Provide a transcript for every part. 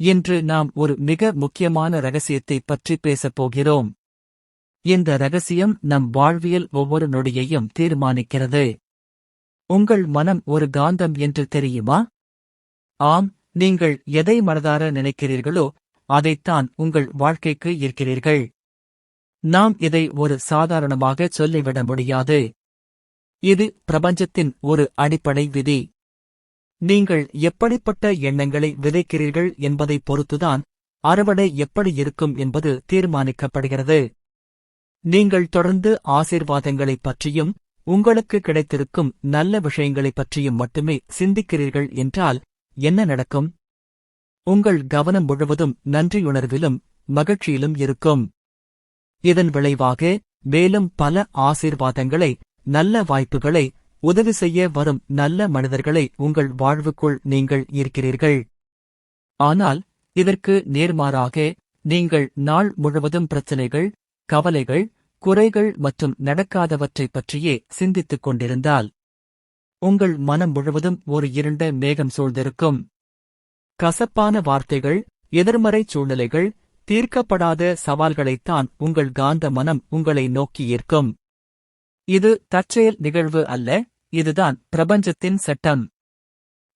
இன்று நாம் ஒரு மிக முக்கியமான ரகசியத்தை பற்றி பேசப் போகிறோம். இந்த ரகசியம் நம் வாழ்வியல் ஒவ்வொரு நொடியையும் தீர்மானிக்கிறது. உங்கள் மனம் ஒரு காந்தம் என்று தெரியுமா? ஆம் நீங்கள் எதை மனதார நினைக்கிறீர்களோ அதைத்தான் உங்கள் வாழ்க்கைக்கு ஈர்க்கிறீர்கள். நாம் இதை ஒரு சாதாரணமாக சொல்லிவிட முடியாது. இது பிரபஞ்சத்தின் ஒரு அடிப்படை விதி. நீங்கள் எப்படிப்பட்ட எண்ணங்களை விதைக்கிறீர்கள் என்பதைப் பொறுத்துதான் அறுவடை எப்படி இருக்கும் என்பது தீர்மானிக்கப்படுகிறது. நீங்கள் தொடர்ந்து ஆசீர்வாதங்களைப் பற்றியும் உங்களுக்கு கிடைத்திருக்கும் நல்ல விஷயங்களைப் பற்றியும் மட்டுமே சிந்திக்கிறீர்கள் என்றால் என்ன நடக்கும்? உங்கள் கவனம் முழுவதும் நன்றியுணர்விலும் மகிழ்ச்சியிலும் இருக்கும். இதன் விளைவாக மேலும் பல ஆசீர்வாதங்களை நல்ல வாய்ப்புகளை உதவி செய்ய வரும் நல்ல மனிதர்களை உங்கள் வாழ்வுக்குள் நீங்கள் ஈர்க்கிறீர்கள் ஆனால் இதற்கு நேர்மாறாக நீங்கள் நாள் முழுவதும் பிரச்சனைகள் கவலைகள் குறைகள் மற்றும் நடக்காதவற்றைப் பற்றியே சிந்தித்துக் கொண்டிருந்தால் உங்கள் மனம் முழுவதும் ஒரு இருண்ட மேகம் சூழ்ந்திருக்கும். கசப்பான வார்த்தைகள் எதிர்மறை சூழ்நிலைகள் தீர்க்கப்படாத சவால்களைத்தான் உங்கள் காந்த மனம் உங்களை நோக்கி ஈர்க்கும். இது தற்செயல் நிகழ்வு அல்ல இதுதான் பிரபஞ்சத்தின் சட்டம்.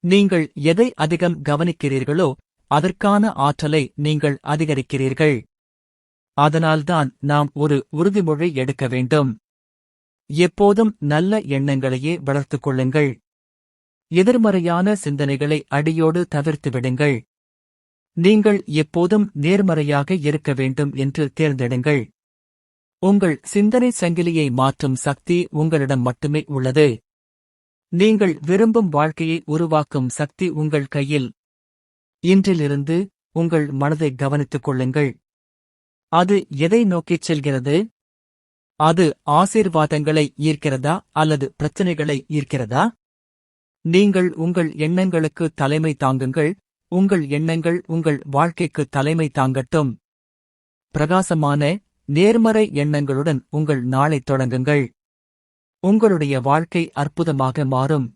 நீங்கள் எதை அதிகம் கவனிக்கிறீர்களோ அதற்கான ஆற்றலை நீங்கள் அதிகரிக்கிறீர்கள். அதனால்தான் நாம் ஒரு உறுதிமொழி எடுக்க வேண்டும். எப்போதும் நல்ல எண்ணங்களையே வளர்த்துக் கொள்ளுங்கள். எதிர்மறையான சிந்தனைகளை அடியோடு தவிர்த்து விடுங்கள். நீங்கள் எப்போதும் நேர்மறையாக இருக்க வேண்டும் என்று தேர்ந்தெடுங்கள். உங்கள் சிந்தனை சங்கிலியை மாற்றும் சக்தி உங்களிடம் மட்டுமே உள்ளது. நீங்கள் விரும்பும் வாழ்க்கையை உருவாக்கும் சக்தி உங்கள் கையில். இன்றிலிருந்து உங்கள் மனதை கவனித்துக் கொள்ளுங்கள். அது எதை நோக்கிச் செல்கிறது? அது ஆசீர்வாதங்களை ஈர்க்கிறதா அல்லது பிரச்சனைகளை ஈர்க்கிறதா? நீங்கள் உங்கள் எண்ணங்களுக்கு தலைமை தாங்குங்கள். உங்கள் எண்ணங்கள் உங்கள் வாழ்க்கைக்கு தலைமை தாங்கட்டும். பிரகாசமான நேர்மறை எண்ணங்களுடன் உங்கள் நாளைத் தொடங்குங்கள். உங்களுடைய வாழ்க்கை அற்புதமாக மாறும்.